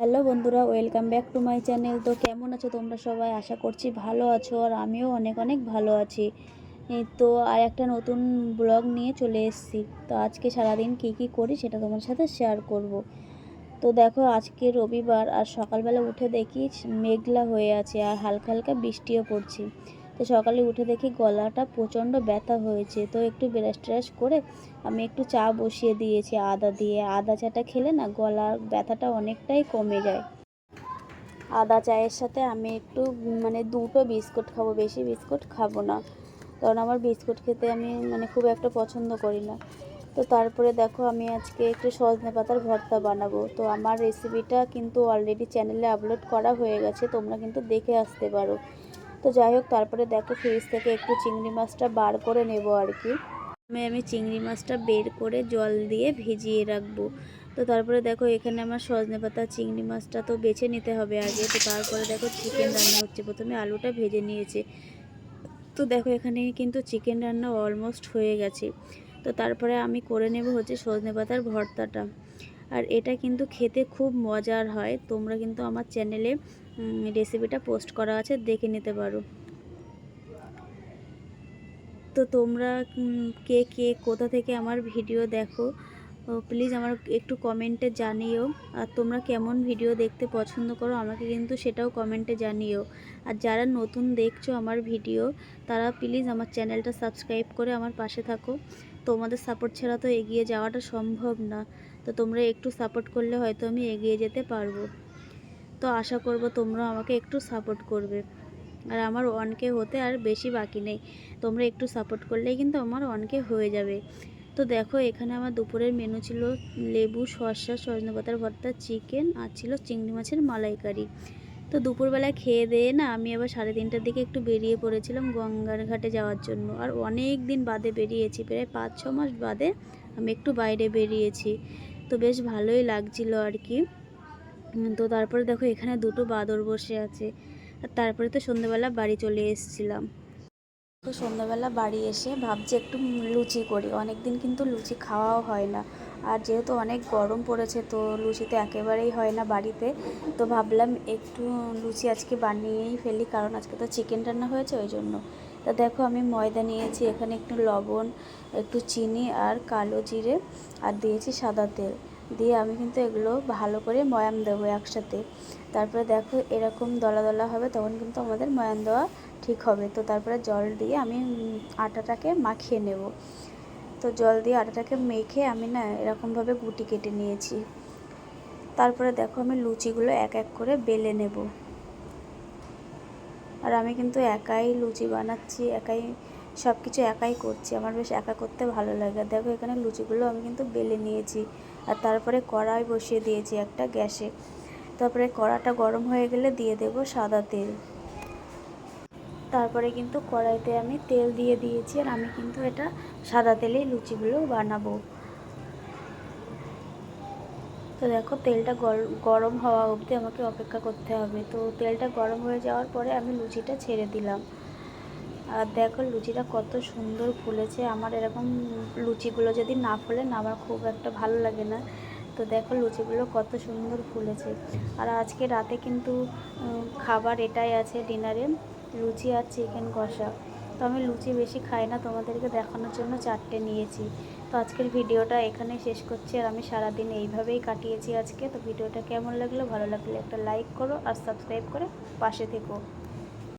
Hello বন্ধুরা, welcome back to my channel. তো কেমন আছো তোমরা সবাই? আশা করছি ভালো আছো আর আমিও অনেক অনেক ভালো আছি। তো আর একটা নতুন ব্লগ নিয়ে চলে এসেছি। তো আজকে সারাদিন কি কি করি সেটা তোমার সাথে শেয়ার করব। তো দেখো, আজকে রবিবার আর সকালবেলা উঠে দেখি মেঘলা হয়ে আছে আর হালকা হালকা বৃষ্টিও পড়ছে। তো সকালে উঠে দেখি গলাটা প্রচণ্ড ব্যথা হয়েছে। তো একটু ব্রাশ ট্রাশ করে আমি একটু চা বসিয়ে দিয়েছি আদা দিয়ে। আদা চাটা খেলে না গলার ব্যথাটা অনেকটাই কমে যায়। আদা চায়ের সাথে আমি একটু মানে দুটো বিস্কুট খাব, বেশি বিস্কুট খাব না। কারণ আমার বিস্কুট খেতে আমি মানে খুব একটা পছন্দ করি না। তো তারপরে দেখো আমি আজকে একটু সজনে পাতার ভর্তা বানাবো। তো আমার রেসিপিটা কিন্তু অলরেডি চ্যানেলে আপলোড করা হয়ে গেছে, তোমরা কিন্তু দেখে আসতে পারো। তো যাই হোক, তারপরে দেখো ফ্রিজ থেকে একটু চিংড়ি মাছটা বার করে নেব আর কি। আমি আমি চিংড়ি মাছটা বের করে জল দিয়ে ভিজিয়ে রাখব। তো তারপরে দেখো, এখানে আমার সজনে পাতা চিংড়ি মাছটা তো বেছে নিতে হবে আগে। তো তারপরে দেখো চিকেন রান্না হচ্ছে। প্রথমে আলুটা ভেজে নিয়েছে। তো দেখো এখানে কিন্তু চিকেন রান্না অলমোস্ট হয়ে গেছে। তো তারপরে আমি করে নেব হচ্ছে সজনে পাতার ভর্তাটা। আর এটা কিন্তু খেতে খুব মজার হয়। তোমরা কিন্তু আমার চ্যানেলে রেসিপিটা পোস্ট করা আছে, দেখে নিতে পারো। তো তোমরা কে কে, কোথা থেকে আমার ভিডিও দেখো প্লিজ আমার একটু কমেন্টে জানিও। আর তোমরা কেমন ভিডিও দেখতে পছন্দ করো, আমাকে কিন্তু সেটাও কমেন্টে জানিও। আর যারা নতুন দেখছ আমার ভিডিও তারা প্লিজ আমার চ্যানেলটা সাবস্ক্রাইব করে আমার পাশে থাকো। তোমাদের সাপোর্ট ছাড়া তো এগিয়ে যাওয়াটা সম্ভব না। তো তোমরা একটু সাপোর্ট করলে হয়তো আমি এগিয়ে যেতে পারব। তো আশা করব তোমরা আমাকে একটু সাপোর্ট করবে। আর আমার ওয়ানকে হতে আর বেশি বাকি নেই। তোমরা একটু সাপোর্ট করলেই কিন্তু আমার ওয়ানকে হয়ে যাবে। তো দেখো, এখানে আমার দুপুরের মেনু ছিল লেবু, শসা, সজনে পাতার ভর্তা চিকেন আর ছিল চিংড়ি মাছের মালাইকারি। তো দুপুরবেলা খেয়ে দিয়ে না আমি আবার সাড়ে তিনটার দিকে একটু বেরিয়ে পড়েছিলাম গঙ্গার ঘাটে যাওয়ার জন্য। আর অনেক দিন বাদে বেরিয়েছি, প্রায় পাঁচ, ছ মাস বাদে আমি একটু বাইরে বেরিয়েছি। তো বেশ ভালোই লাগছিল আর কি। তো তারপরে দেখো এখানে দুটো বাদর বসে আছে। আর তারপরে তো সন্ধ্যেবেলা বাড়ি চলে এসেছিলাম। সন্ধ্যাবেলা বাড়ি এসে ভাবছি একটু লুচি করি। অনেক দিন কিন্তু লুচি খাওয়াও হয় না। আর যেহেতু অনেক গরম পড়েছে, তো লুচি তো একেবারেই হয় না বাড়িতে। তো ভাবলাম একটু লুচি আজকে বানিয়েই ফেলি, কারণ আজকে তো চিকেন রান্না হয়েছে ওই জন্য। তা দেখো আমি ময়দা নিয়েছি, এখানে একটু লবণ, একটু চিনি আর কালো জিরে, আর দিয়েছি সাদা তেল। দিয়ে আমি কিন্তু এগুলো ভালো করে ময়াম দেবো একসাথে। তারপরে দেখো এরকম দলা দলা হবে, তখন কিন্তু আমাদের ময়াম দেওয়া ঠিক হবে। তো তারপরে জল দিয়ে আমি আটাটাকে মাখিয়ে নেব। তো জল দিয়ে আটাটাকে মেখে আমি না এরকমভাবে গুটি কেটে নিয়েছি। তারপরে দেখো আমি লুচিগুলো এক এক করে বেলে নেব। আর আমি কিন্তু একাই লুচি বানাচ্ছি, একাই সব কিছু একাই করছি। আমার বেশ একা করতে ভালো লাগে। দেখো, এখানে লুচিগুলো আমি কিন্তু বেলে নিয়েছি। আর তারপরে কড়াই বসিয়ে দিয়েছি একটা গ্যাসে। তারপরে কড়াটা গরম হয়ে গেলে দিয়ে দেব সাদা তেল। তারপরে কিন্তু কড়াইতে আমি তেল দিয়ে দিয়েছি আর আমি কিন্তু এটা সাদা তেলেই লুচিগুলো বানাবো। তো দেখো, তেলটা গরম হওয়া অবধি আমাকে অপেক্ষা করতে হবে। তো তেলটা গরম হয়ে যাওয়ার পরে আমি লুচিটা ছেড়ে দিলাম। আর দেখো লুচিটা কত সুন্দর ফুলেছে। আমার এরকম লুচিগুলো যদি না ফুলে না, আমার খুব একটা ভালো লাগে না। তো দেখো লুচিগুলো কত সুন্দর ফুলেছে। আর আজকে রাতে কিন্তু খাবার এটাই আছে ডিনারে, লুচি আর চিকেন কষা। তো আমি লুচি বেশি খাই না, তোমাদেরকে দেখানোর জন্য চারটে নিয়েছি। তো আজকের ভিডিওটা এখানে শেষ করছি, আর আমি সারাদিন এইভাবেই কাটিয়েছি আজকে। তো ভিডিওটা কেমন লাগল, ভালো লাগলে একটা লাইক করো আর সাবস্ক্রাইব করে পাশে থেকো।